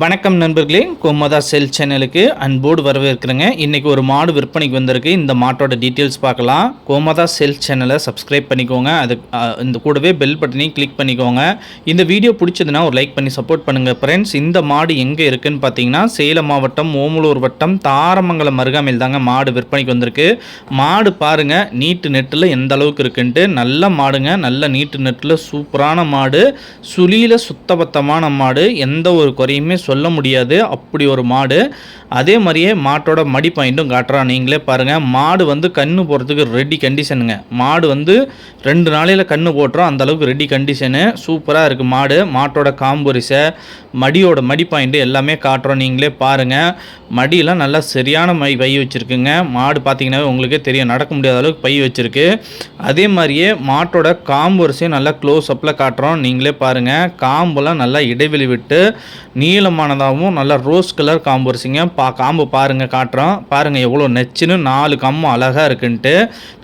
வணக்கம் நண்பர்களே கோமதா செல் சேனலுக்கு அன்போடு வரவேற்கிறேங்க. இன்றைக்கி ஒரு மாடு விற்பனைக்கு வந்திருக்கு. இந்த மாட்டோட டீட்டெயில்ஸ் பார்க்கலாம். கோமதா செல் சேனலை சப்ஸ்கிரைப் பண்ணிக்கோங்க. அது இந்த கூடவே பெல் பட்டனையும் கிளிக் பண்ணிக்கோங்க. இந்த வீடியோ பிடிச்சதுன்னா ஒரு லைக் பண்ணி சப்போர்ட் பண்ணுங்கள் ஃப்ரெண்ட்ஸ் இந்த மாடு எங்கே இருக்குதுன்னு பார்த்தீங்கன்னா சேலம் மாவட்டம் ஓமலூர் வட்டம் தாரமங்கலம் அருகாமையில் தாங்க மாடு விற்பனைக்கு வந்திருக்கு. மாடு பாருங்கள் நீட்டு நெட்டில் எந்த அளவுக்கு இருக்குன்ட்டு. நல்ல மாடுங்க. நல்ல நீட்டு நெட்டில் சூப்பரான மாடு. சுழியில் சுத்தபத்தமான மாடு. எந்த ஒரு குறையுமே சொல்ல முடியாது. அப்படி ஒரு மாடு. அதே மாதிரியே மாட்டோட மடி பாயிண்ட்டும் காட்டுறான் நீங்களே பாருங்கள் மாடு வந்து கன்று போகிறதுக்கு ரெடி கண்டிஷனுங்க மாடு வந்து ரெண்டு நாளையில் கன்று போட்டுறோம் அந்த அளவுக்கு ரெடி கண்டிஷனு சூப்பராக இருக்குது மாடு. மாட்டோட காம்பொரிசை மடியோட மடி பாயிண்ட்டு எல்லாமே காட்டுறோம். நீங்களே பாருங்கள் மடியெலாம் நல்லா சரியான மை பை வச்சுருக்குங்க. மாடு பார்த்தீங்கன்னாவே உங்களுக்கே தெரியும். நடக்க முடியாத அளவுக்கு பை வச்சுருக்கு. அதே மாதிரியே மாட்டோட காம்பு வரிசையும் நல்லா க்ளோஸ் அப்பில் காட்டுறோம். நீங்களே பாருங்கள் காம்பெல்லாம் நல்லா இடைவெளி விட்டு நீளமானதாகவும் நல்லா ரோஸ் கலர் காம்பு வரிசைங்க பா காம்பு பாருங்கள் காட்டுறோம் பாருங்கள் எவ்வளோ நச்சுன்னு நாலு கம்பம் அழகாக இருக்குன்ட்டு.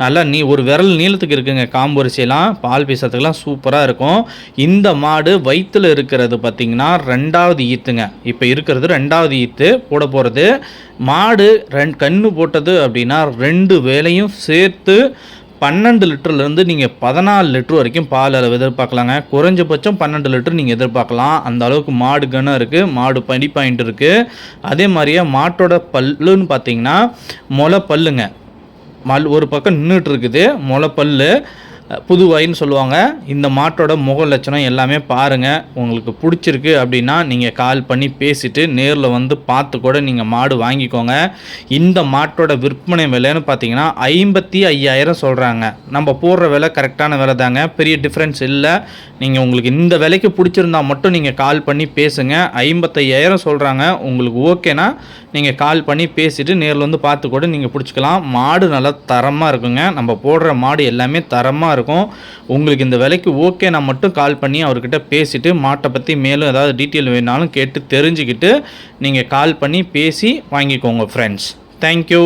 நல்லா நீ ஒரு விரல் நீளத்துக்கு இருக்குங்க காம்பு வரிசையெல்லாம் பால் பீசத்துக்கெல்லாம் சூப்பராக இருக்கும். இந்த மாடு வயிற்றில் இருக்கிறது பார்த்திங்கன்னா ரெண்டாவது ஈத்துங்க. இப்போ இருக்கிறது ரெண்டாவது ஈத்து போட போகிறது மாடு ரெண் கன்று போட்டது அப்படின்னா ரெண்டு வேலையும் சேர்த்து பன்னெண்டு லிட்டர்லேருந்து நீங்கள் பதினாலு லிட்டர் வரைக்கும் பால் அளவு எதிர்பார்க்கலாங்க. குறைஞ்சபட்சம் பன்னெண்டு லிட்டர் நீங்கள் எதிர்பார்க்கலாம். அந்த அளவுக்கு மாடு கனம் இருக்குது மாடு பனி பாயிண்ட் இருக்குது அதே மாதிரியே மாட்டோட பல்லுன்னு பார்த்தீங்கன்னா முளை பல்லுங்க மல் ஒரு பக்கம் நின்றுட்டு இருக்குது முளை பல்லு புதுவாயின்னு சொல்லுவாங்க. இந்த மாட்டோட முக லட்சணம் எல்லாமே பாருங்கள் உங்களுக்கு பிடிச்சிருக்கு அப்படின்னா நீங்கள் கால் பண்ணி பேசிட்டு நேரில் வந்து பார்த்து கூட நீங்கள் மாடு வாங்கிக்கோங்க. இந்த மாட்டோட விற்பனை விலைன்னு பார்த்தீங்கன்னா ஐம்பத்தி ஐயாயிரம் சொல்கிறாங்க நம்ம போடுற விலை கரெக்டான விலை தாங்க. பெரிய டிஃப்ரென்ஸ் இல்லை. நீங்கள் உங்களுக்கு இந்த விலைக்கு பிடிச்சிருந்தா மட்டும் நீங்கள் கால் பண்ணி பேசுங்க. ஐம்பத்தையாயிரம் சொல்கிறாங்க உங்களுக்கு ஓகேனா நீங்கள் கால் பண்ணி பேசிட்டு நேரில் வந்து பார்த்து கூட நீங்கள் பிடிச்சிக்கலாம். மாடு நல்லா தரமாக இருக்குங்க. நம்ம போடுற மாடு எல்லாமே தரமாக இருக்கும் உங்களுக்கு இந்த விலைக்கு ஓகேனா மட்டும் கால் பண்ணி அவர்கிட்ட பேசிவிட்டு மாட்டை பற்றி மேலும் ஏதாவது டீட்டெயில் வேணாலும் கேட்டு தெரிஞ்சுக்கிட்டு நீங்கள் கால் பண்ணி பேசி வாங்கிக்கோங்க ஃப்ரெண்ட்ஸ் தேங்க்யூ